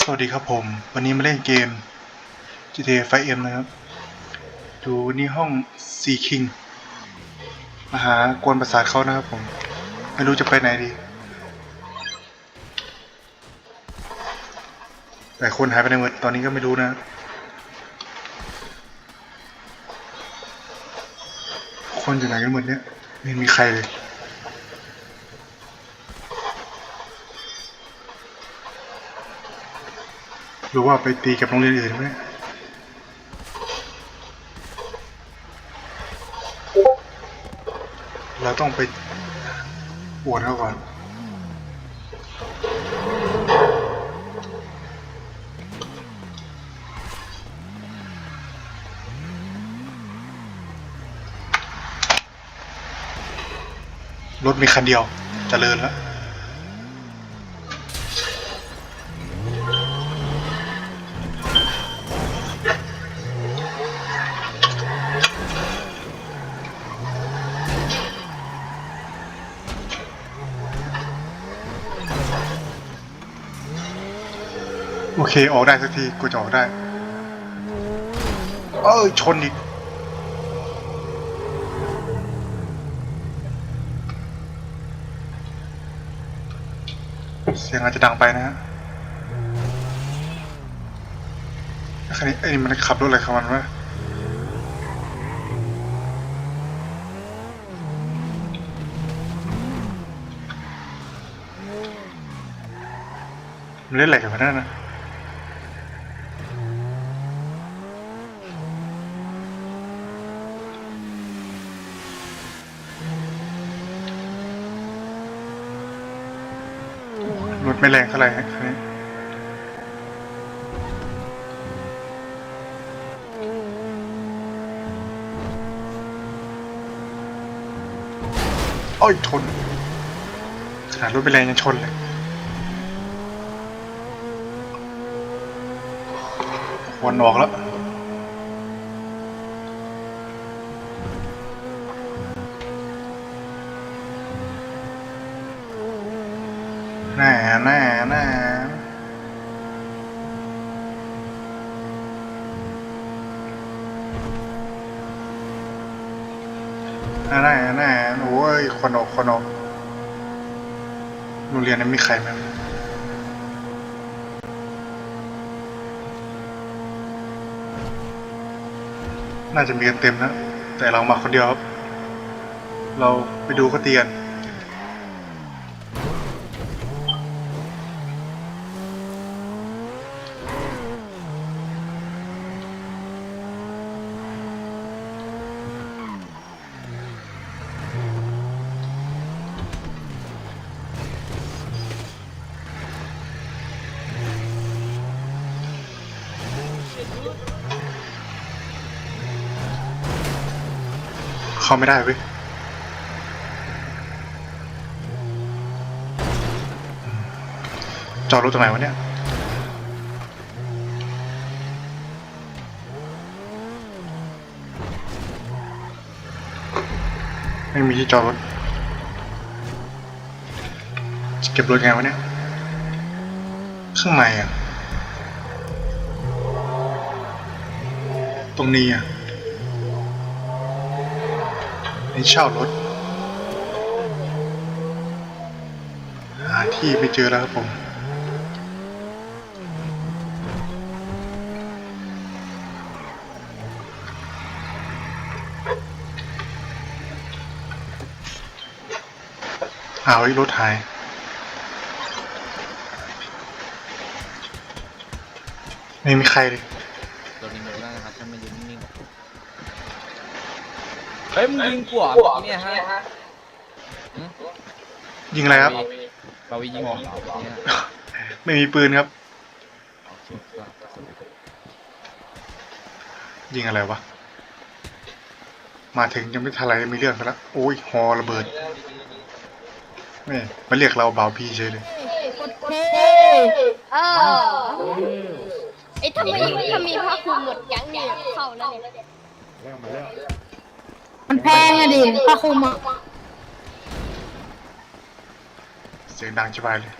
สวัสดีครับผม วันนี้มาเล่นเกม GTA 5M นะครับ อยู่นี่ห้อง C King มาหากวนประสาทเขานะครับผม ไม่รู้จะไปไหนดี แต่คนหายไปในหมดตอนนี้ก็ไม่รู้นะ คนอยู่ไหนกันหมดเนี่ยไม่มีใครเลย หรือว่าไปตีกับโรงเรียนอื่นไหมเราต้องไปปวดเขาก่อนรถมีคันเดียวจเจริญแล้ว เคออกได้สักทีกูจะออกได้ เออชนอีกเสียงอาจจะดังไปนะฮะแล้วคันนี้ไอ้นี่มันขับรถอะไรของมันวะมันเล่นอะไรกันวะนั่นนะ ไม่แรงเท่าไหร่ฮะคันนี้โอ้ยชนขนาดรถไปแรงยังชนเลยควนออกแล้ว แน่แน่แน่แน่แน่แน่โอ้ย คนออกคนออกโรงเรียนนั้นมีใครไหมน่าจะมีกันเต็มนะ แต่เรามาคนเดียวครับ เราไปดูเขาตียน เข้าไม่ได้เว้ยจอดรถตรงไหนวะเนี่ยไม่มีที่จอดรถเก็บรถไงวะเนี่ยข้างในอะ ตรงนี้อะ ให้เช่ารถหาที่ไม่เจอแล้วครับผมเอาไอ้รถหายไม่มีใครเลย ตัวนี้มันได้นะครับถ้ามันยืนนิ่งๆ เฮ้ยมึงยิงกูเหรอเนี่ยฮะยิงอะไรครับ ปาวียิงกูเหรอเนี่ยไม่มีปืนครับ โอเคก็ยิงอะไรวะ มาถึงยังไม่ทันไรมีเรื่องกันแล้วโอ้ยฮอระเบิดแม่มาเรียกเราเบาพี่เฉยเลยเฮ้เออไอ้ถ้าไม่ถ้ามีผ้าคลุมหมดยั้งเนี่ยเข้าแล้วเนี่ยมั มันแพงอะดิผ้าคลุมอะเสียงดังชิบหายเลย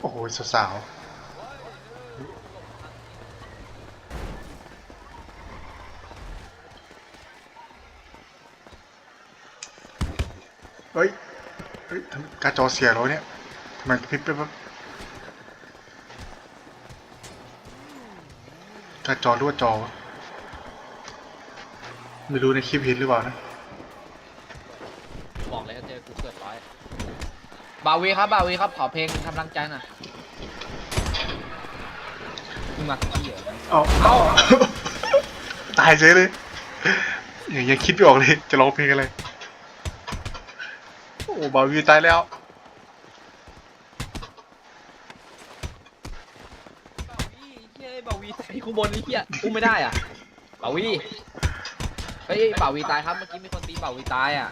โอ้โหสาวๆเฮ้ย เฮ้ยทำกร์ดจอเสียแล้วเนี่ยทำไมพริบไปบกร์ดจอรั่วจอวะ ไม่รู้ในคลิปเห็นหรือเปล่านะ บอกเลยว่าเจอกูเกิดร้อยบาวีครับบาวีครับขอเพลงกำลังใจหน่อยมึงมาขี้เหรอเอาเอาตายเฉยเลยยังยังคิดไม่ออกเลย จะร้องเพลงอะไร โอ้บาวีตายแล้วบาวีเฮ้ยบาวีตายข้างบนนี่เฮียอุ้มไม่ได้อะบาวี เฮ้ยบาวีตายครับเมื่อกี้มีคนตีบาวีตายอะ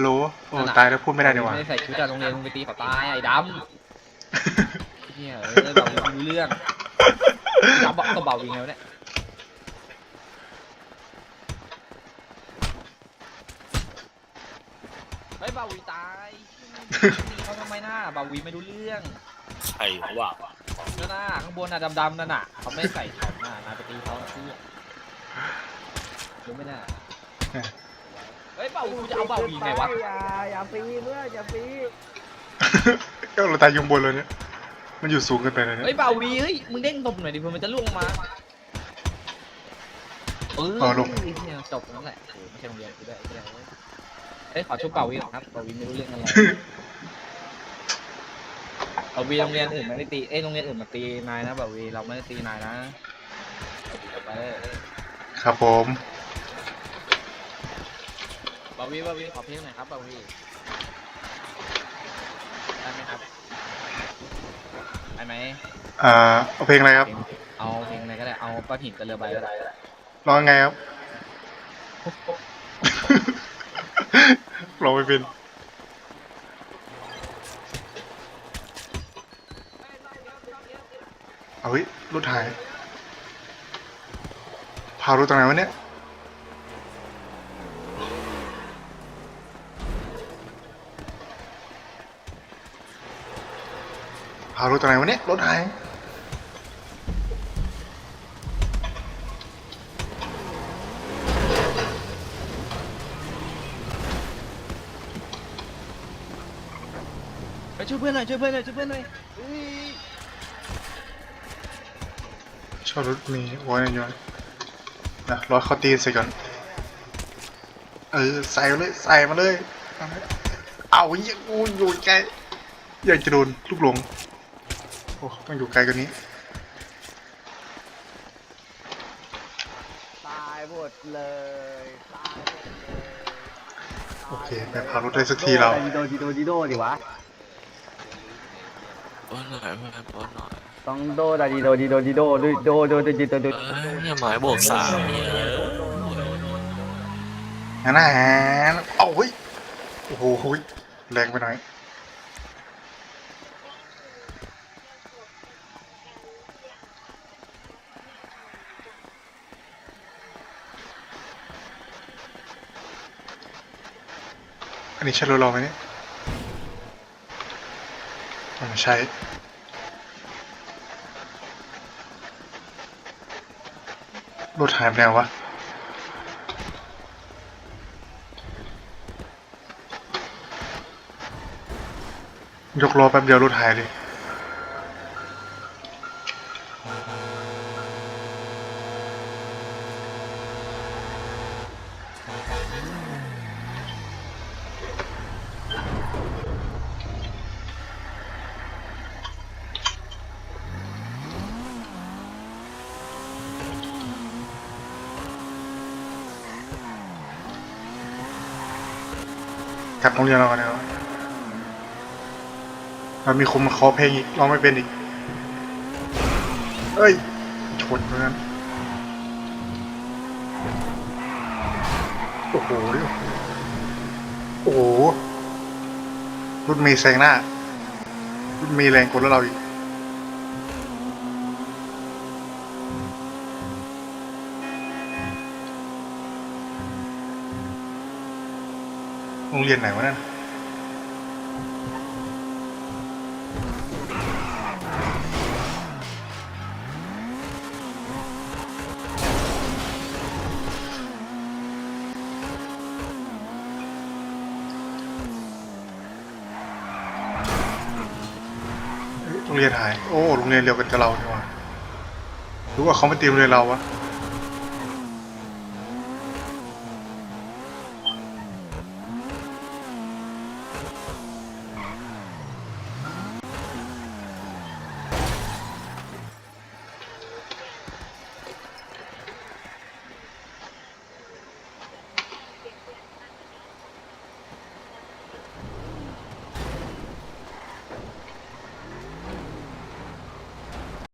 โลโอ้ตายแล้วพูดไม่ได้ดีกว่าไม่ได้ใส่ชุดจากโรงเรียนมึงไปตีเขาตายไอ้ดำเฮียเออบาวีไม่รู้เรื่องดำบอกก็บาวีไงวะเนี่ยเฮ้ยบาวีตายตีเขาทำไมหน้าบาวีไม่รู้เรื่องใครวะนั่นน่ะข้างบนน่ะดำๆนั่นน่ะเขาไม่ใส่ช็อปน่ะนายไปตีเขาที่รู้ไหมน่ะ เฮ้ยเป่ากูจะเอาเป่าวีไงวะอย่าอย่าฟรีเพื่อนอย่าฟรีก็เราตายอยุงบนเลยเนี่ย มันอยู่สูงเกินไปเลยเนี่ยเฮ้ยเป่าวีเฮ้ยมึงเด้งตบหน่อยดิเพื่อมันจะล่วงมาเออเออลงเนี่ยจบนั่นแหละโอ้ไม่ใช่โรงเรียนกูได้ไม่ได้เว้ยเฮ้ยขอชุบเป่าวีก่อนครับเป่าวีไม่รู้เรื่องอะไรเป่าวีโรงเรียนอื่นไม่ได้ตีเอ้ยโรงเรียนอื่นมาตีนายนะเป่าวีเราไม่ได้ตีนายนะไปเลยครับผมเป่าวีเป่าวีขอเพลงหน่อยครับเป่าวีได้ไหมครับได้ไหมอ่าเอาเพลงอะไรครับ เอาเพลงอะไรก็ได้เอาก้อนหินกับเรือใบก็ได้ร้องไงครับ ร้องไม่เป็นเอาเฮ้ยรถหายพารถตรงไหนวะเนี่ย พารถตรงไหนวะเนี่ยรถหายไปช่วยเพื่อนหน่อยช่วยเพื่อนหน่อยช่วยเพื่อนหน่อยอุ้ยชอบรถมีโอ้ยย้อยนะรอเขาตีนใส่ก่อน เออใส่มาเลยใส่มาเลย เอายังกูอยู่ไกลอยากจะโดนลูกหลงโอ้ต้องอยู่ไกลกว่านี้ ตายหมดเลยตายหมดเลยโอเคแบบพารถได้สักทีเราดีโดดีโดดีโดดิวะโอ้หน่อยเพื่อนโอ้หน่อยต้องโดดาดีโดดีโดดีโดโดโดโดโดดีโดโดเอ้ยอย่าหมายบวกสามเนี่ยงั้นนะเอาเฮ้ย โอ้โหเฮ้ยแรงไปหน่อย นนี้ใช่รถเราไหมเนี่ยอ่าไม่ใช่รถหายไปแล้ววะยกล้อแป๊บเดียวรถหายเลย จากโรงเรียนเรากันแล้วเรามีคนมาขอเพลงอีกร้องไม่เป็นอีก เอ้ยชนเพราะนั้นโอ้โห โอ้โห รุ่นมีแซงหน้า รุ่นมีแรงกว่าเราอีก โรงเรียนไหนวะนั่นโรงเรียนหาย โอ้ โรงเรียนเดียวกันกับเราเนี่ยว่ะรู้ว่าเขาไมาตีโรเรียนเราวะ